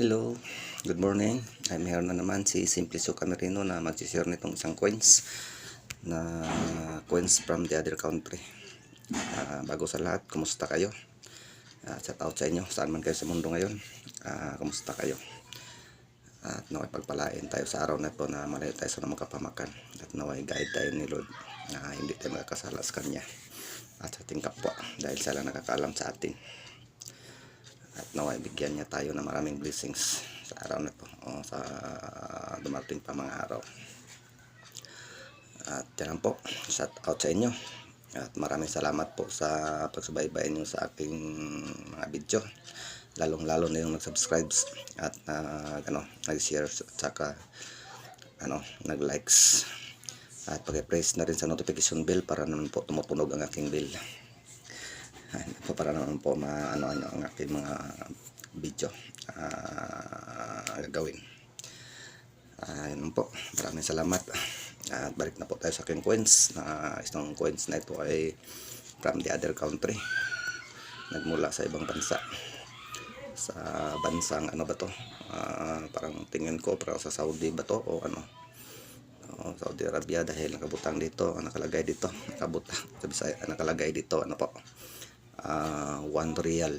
Hello, good morning. Ay meron na naman si Simplicio Camerino na mag-share nitong isang coins na coins from the other country. Ah, bago sa lahat, kumusta kayo? Uh, shout out sa inyo, saan man kayo sa mundo ngayon. Ah, kumusta kayo? At naway pagpalain tayo sa araw na ito na malayo tayo sa mga kapamakan. At naway guide tayo ni Lord na hindi tayo magkasala sa Kanya. At sa ating kapwa dahil sila nakakaalam sa atin at naway bigyan niya tayo ng maraming blessings sa araw na to o sa dumating pa mga araw. At yan po shout out sa inyo. At maraming salamat po sa pagsubaybay niyo sa aking mga video. Lalong lalo na yung nag-subscribe at uh, ano, nag-share at saka ano, nag-likes. At pag-press na rin sa notification bell para naman po tumutunog ang aking bell po para naman po maano ano ang aking mga video uh, gagawin. Ayun po. Maraming salamat. At balik na po tayo sa aking coins. Na isang coins na ito ay from the other country. Nagmula sa ibang bansa. Sa bansang ano ba to? Ah, parang tingin ko parang sa Saudi ba to o ano? O, Saudi Arabia dahil nakabutang dito, nakalagay dito, nakabutang, sabi sa nakalagay dito, ano po? Uh, one real.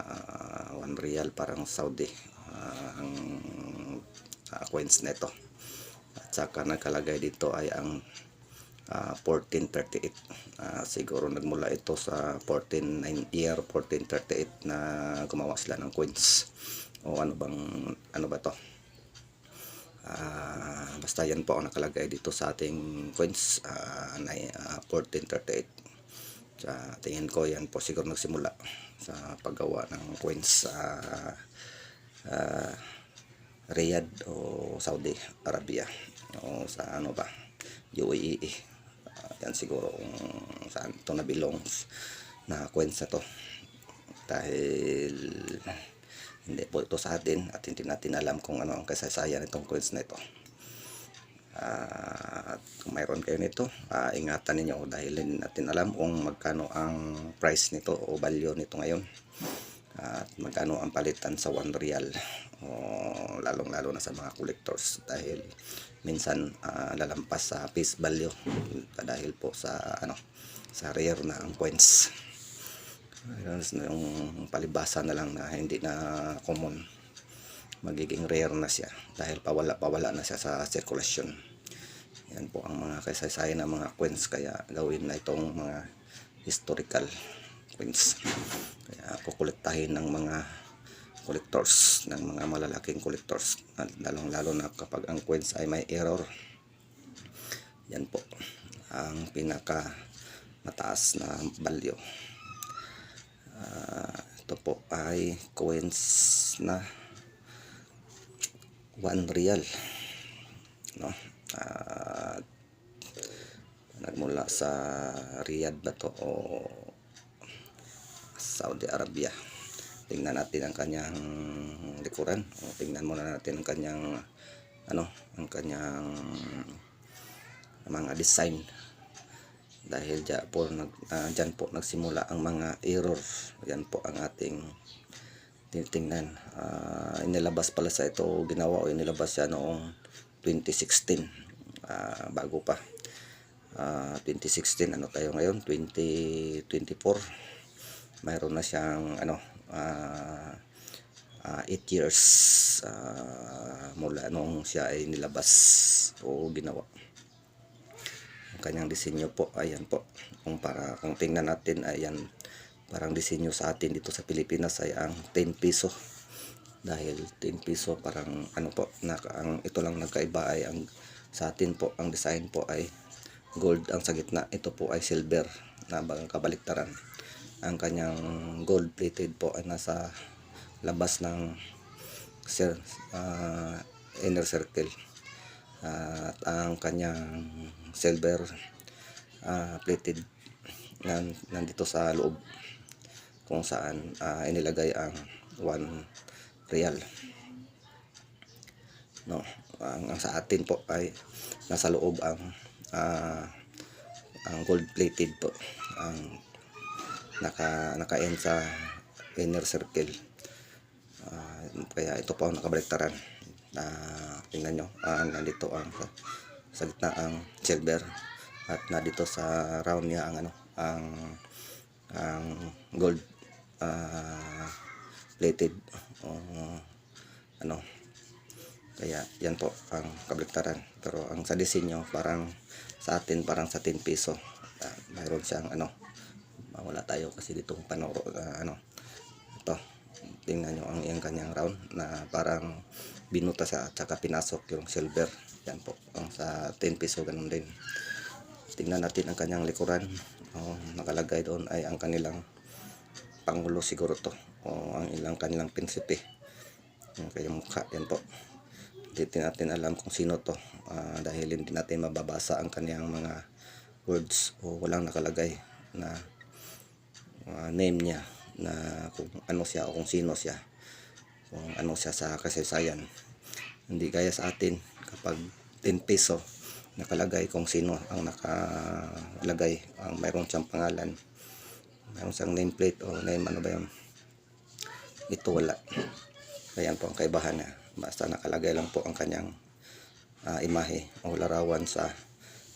Uh, one real parang Saudi. Uh, ang uh, coins nito at saka nakalagay dito ay ang uh, 1438 uh, siguro nagmula ito sa 14 year 1438 na gumawa sila ng coins. O ano bang ano ba to? Uh, basta yan po ang nakalagay dito sa ating coins. Uh, na uh, 1438 sa tingin ko yan po siguro nagsimula sa paggawa ng coins sa uh, Riyadh o Saudi Arabia o sa ano ba UAE uh, yan siguro kung saan ito na belongs na coins na to. Dahil hindi po ito sa atin at hindi natin alam kung ano ang kasaysayan nitong coins na ito at kung mayroon kayo nito uh, ingatan ninyo dahil hindi natin alam kung magkano ang price nito o value nito ngayon. At magkano ang palitan sa 1 real o lalong lalo na sa mga collectors dahil minsan uh, lalampas sa face value dahil po sa ano sa rare na ang coins. Yung palibasa na lang na hindi na common magiging rare na siya dahil pawala pawala na siya sa sirkulasyon. Yan po ang mga kasaysayan ng mga coins kaya gawin na itong mga historical coins kaya kukolektahin ng mga collectors ng mga malalaking collectors lalong lalo na kapag ang coins ay may error. Yan po ang pinaka mataas na value. Uh, ito po ay coins na 1 real. No? At nagmula sa Riyadh ba to o Saudi Arabia? Tingnan natin ang kanyang likuran. O tingnan muna natin ang kanyang ano ang kanyang mga design. Dahil dyan po, nag, uh, dyan po nagsimula ang mga error. Yan po ang ating tinitingnan. Uh, inilabas pala sa ito ginawa o inilabas siya noong 2016 uh, bago pa. Uh, 2016 ano tayo ngayon? 2024 mayroon na siyang ano uh, uh, 8 years uh, mula nung siya ay nilabas o ginawa. Ang kanyang disenyo po ayan po. Kung para kung tingnan natin ayan parang disenyo sa atin dito sa Pilipinas ay ang 10 piso. Dahil 10 piso parang ano po na, ang ito lang nagkaiba ay ang sa atin po ang design po ay gold. Ang sa gitna ito po ay silver na bagang kabaliktaran. Ang kanyang gold plated po ay nasa labas ng sir, uh, inner circle. Uh, at ang kanyang silver uh, plated nan, nandito sa loob kung saan uh, inilagay ang 1 real. No ang, ang sa atin po ay nasa loob ang uh, ang gold plated po. Ang naka naka end sa inner circle. Uh, kaya ito po ang nakabaliktaran na tingnan nyo ah, nandito ang sa, sa gitna ang silver at na dito sa round niya ang ano ang ang gold ah, plated o ano kaya yan po ang kabaliktaran pero ang sa disenyo parang sa atin parang sa 10 piso. Ah, mayroon siyang ano mawala tayo kasi ditong panoro ah, ano ito. Tingnan nyo ang iyang kanyang round na parang binuta sa at saka pinasok yung silver. Yan po ang sa 10 piso ganun din. Tingnan natin ang kanyang likuran. Oh, nakalagay doon ay ang kanilang pangulo siguro to. O ang ilang kanilang prinsipe. Yung kanyang mukha yan po. Hindi natin alam kung sino to. Ah, dahil hindi natin mababasa ang kanyang mga words o walang nakalagay na ah, name niya na kung ano siya o kung sino siya. Kung ano siya sa kasaysayan. Hindi gaya sa atin kapag 10 peso nakalagay kung sino ang nakalagay ang mayroon siyang pangalan mayroon siyang nameplate o name ano ba yun? Ito wala. Kaya po ang kaibahan na basta nakalagay lang po ang kanyang ah, imahe o larawan sa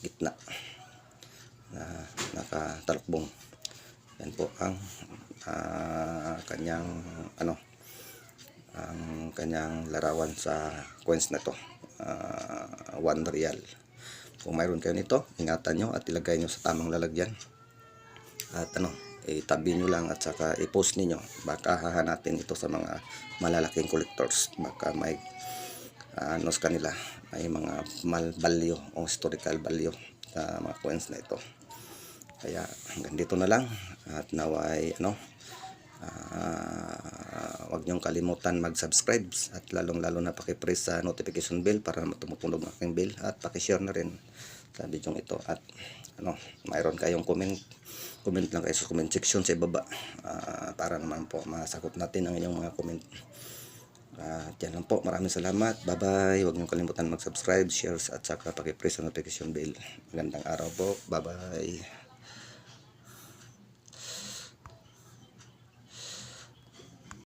gitna na nakatalakbong yan po ang ah, kanyang ano ang kanyang larawan sa coins na to. Ah, one real. Kung mayroon kayo nito ingatan nyo at ilagay nyo sa tamang lalagyan. At ano itabi nyo lang at saka i-post ninyo. Baka hahanapin ito sa mga malalaking collectors. Baka may ah, ano sa kanila may mga mal value o historical value sa mga coins na ito. Kaya hanggang dito na lang. At naway ano ah, wag niyong kalimutan mag-subscribe at lalong-lalo na paki-press sa notification bell para tumutunog ang aking bell at paki-share na rin sa video ito. At ano, mayroon kayong comment comment lang kayo sa comment section sa ibaba. Ah, para naman po masagot natin ang inyong mga comment. At yan lang po. Maraming salamat. Bye bye huwag niyong kalimutan mag-subscribe share at saka paki-press sa notification bell. Magandang araw po. Bye bye